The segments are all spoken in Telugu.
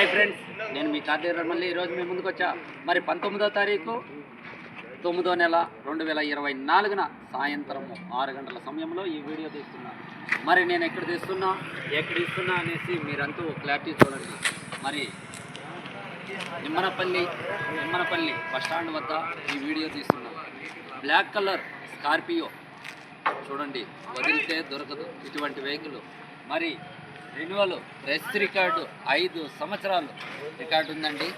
హాయ్ ఫ్రెండ్స్ నేను మీ కార్తీక మళ్ళీ ఈరోజు మీ ముందుకు వచ్చా మరి పంతొమ్మిదో తారీఖు తొమ్మిదో నెల రెండు వేల ఇరవై నాలుగున సాయంత్రం ఆరు గంటల సమయంలో ఈ వీడియో తీస్తున్నా. మరి నేను ఎక్కడ తీస్తున్నా? ఎక్కడ ఇస్తున్నా అనేసి మీరంతా క్లారిటీ చూడండి. మరి నిమ్మనపల్లి నిమ్మనపల్లి బస్ స్టాండ్ వద్ద ఈ వీడియో తీస్తున్నా. బ్లాక్ కలర్ స్కార్పియో చూడండి వదిలితే దొరకదు ఇటువంటి వెహికల్. మరి రెన్యువల్ రెస్ట్ రికార్డు ఐదు సంవత్సరాలు రికార్డు ఉందండి.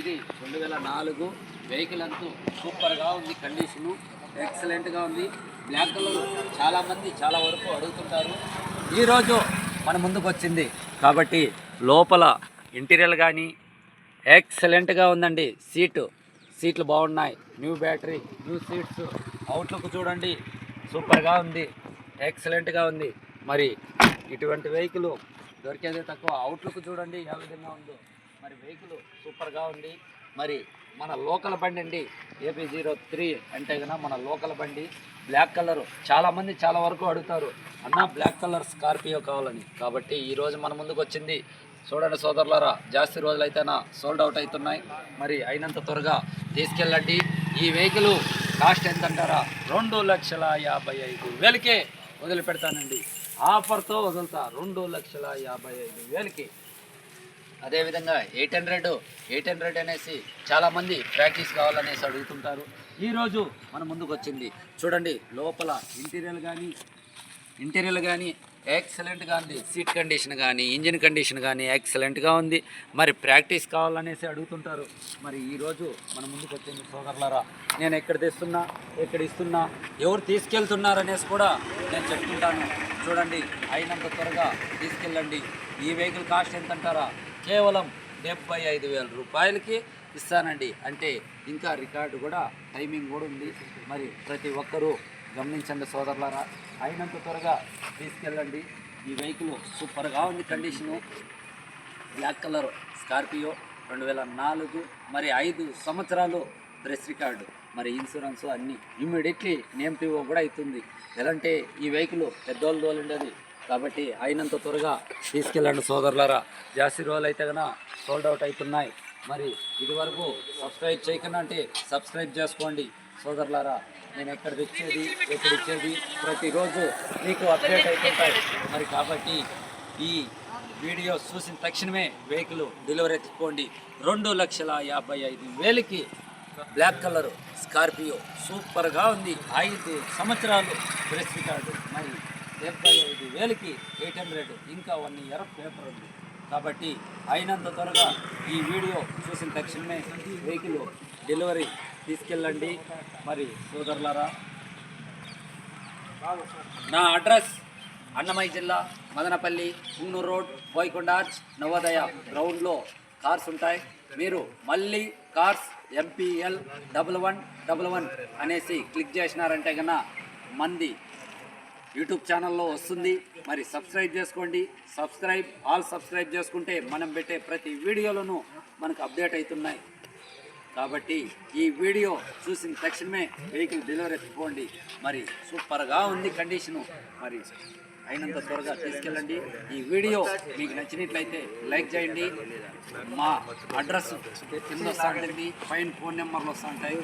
ఇది రెండు వేల నాలుగు వెహికల్ అంతా సూపర్గా ఉంది కండిషను ఎక్సలెంట్గా ఉంది. బ్లాక్ కలర్ చాలామంది చాలా వరకు అడుగుతుంటారు. ఈరోజు మన ముందుకు వచ్చింది. కాబట్టి లోపల ఇంటీరియర్ కానీ ఎక్సలెంట్గా ఉందండి. సీటు సీట్లు బాగున్నాయి. New battery new seats outlook చూడండి. సూపర్గా ఉంది. ఎక్సలెంట్గా ఉంది. మరి ఇటువంటి వెహికల్ దొరికేదే తక్కువ. అవుట్లుక్ చూడండి ఏ విధంగా ఉందో. మరి వెహికల్ సూపర్గా ఉంది. మరి మన లోకల్ బండి అండి ఏపీ జీరో త్రీ అంటే కన్నా మన లోకల్ బండి బ్లాక్ కలర్ చాలామంది చాలా వరకు అడుగుతారు అన్న బ్లాక్ కలర్ స్కార్పియో కావాలని. కాబట్టి ఈరోజు మన ముందుకు వచ్చింది చూడండి సోదరులారా జాస్తి రోజులైతేనా సోల్డ్ అవుట్ అవుతున్నాయి మరి అయినంత త్వరగా తీసుకెళ్ళండి. ఈ వెహికల్ కాస్ట్ ఎంత అంటారా రెండు లక్షల యాభై ఐదు వేలకే వదిలిపెడతానండి. ఆఫర్తో వదులుతా రెండు లక్షల యాభై ఐదు వేలకి. అదేవిధంగా ఎయిట్ హండ్రెడ్ ఎయిట్ హండ్రెడ్ అనేసి చాలామంది ప్రాక్టీస్ కావాలనేసి అడుగుతుంటారు. ఈరోజు మన ముందుకు వచ్చింది చూడండి లోపల ఇంటీరియర్ కానీ ఇంటీరియర్ కానీ ఎక్సలెంట్గా ఉంది. సీట్ కండిషన్ కానీ ఇంజిన్ కండిషన్ కానీ ఎక్సలెంట్గా ఉంది. మరి ప్రాక్టీస్ కావాలనేసి అడుగుతుంటారు. మరి ఈరోజు మన ముందుకు వచ్చింది సోదరులారా నేను ఎక్కడ తెస్తున్నా ఎక్కడ ఇస్తున్నా ఎవరు తీసుకెళ్తున్నారు అనేసి కూడా నేను చెప్తుంటాను. చూడండి అయినంత త్వరగా తీసుకెళ్ళండి. ఈ వెహికల్ కాస్ట్ ఎంత అంటారా కేవలం డెబ్బై ఐదు వేల రూపాయలకి ఇస్తానండి. అంటే ఇంకా రికార్డు కూడా టైమింగ్ కూడా ఉంది. మరి ప్రతి ఒక్కరూ గమనించండి సోదరులారా. అయినంత త్వరగా తీసుకెళ్ళండి. ఈ వెహికల్ సూపర్గా ఉంది కండిషను. బ్లాక్ కలర్ స్కార్పియో రెండు వేల నాలుగు మరి ఐదు సంవత్సరాలు ప్రెస్ రికార్డు మరి ఇన్సూరెన్స్ అన్నీ ఇమ్మీడియట్లీ నేమ్ టీవో కూడా అవుతుంది. ఎలాంటి ఈ వెహికల్ పెద్దోళ్ళు తోలుండేది కాబట్టి అయినంత త్వరగా తీసుకెళ్ళండి సోదరులారా. జాస్తి రోజులు అయితే కన్నా సోల్డ్ అవుట్ అవుతున్నాయి. మరి ఇదివరకు సబ్స్క్రైబ్ చేయకుండా అంటే సబ్స్క్రైబ్ చేసుకోండి సోదరులారా. నేను ఎక్కడ తెచ్చేది ఎక్కడ ఇచ్చేది ప్రతిరోజు మీకు అప్డేట్ అవుతుంటాయి మరి కాబట్టి ఈ వీడియో చూసిన తక్షణమే వెహికల్ డెలివరీ ఎత్తుకోండి. రెండు లక్షల యాభై ఐదు వేలకి బ్లాక్ కలర్ స్కార్పియో సూపర్గా ఉంది. ఐదు సంవత్సరాలు ప్రెస్ రికార్డు మరి డెబ్బై ఐదు వేలకి ఎయిట్ హండ్రెడ్ ఇంకా వన్ ఇయర్ పేపర్ ఉంది. కాబట్టి అయినంత త్వరగా ఈ వీడియో చూసిన తక్షణమే వెహికల్ డెలివరీ తీసుకెళ్ళండి. మరి సోదరులారా నా అడ్రస్ అన్నమయ్య జిల్లా మదనపల్లి పుంగనూరు రోడ్ బోయకొండ ఆర్చ్ నవోదయ గ్రౌండ్లో కార్స్ ఉంటాయి. మీరు మళ్ళీ cars MPL double one double one అనేసి క్లిక్ చేసినారంటే కన్నా మంది యూట్యూబ్ ఛానల్లో వస్తుంది. మరి సబ్స్క్రైబ్ చేసుకోండి. సబ్స్క్రైబ్ ఆల్ సబ్స్క్రైబ్ చేసుకుంటే మనం పెట్టే ప్రతి వీడియోలోనూ మనకు అప్డేట్ అవుతున్నాయి. కాబట్టి ఈ వీడియో చూసిన తక్షణమే వెహికల్ డెలివరీ ఎత్తుకోండి. మరి సూపర్గా ఉంది కండిషను మరి అయినంత త్వరగా తీసుకెళ్ళండి. ఈ వీడియో మీకు నచ్చినట్లయితే లైక్ చేయండి. మా అడ్రస్ కింద వస్తూ ఉంటుంది. పైన ఫోన్ నెంబర్లు వస్తూ ఉంటాయి.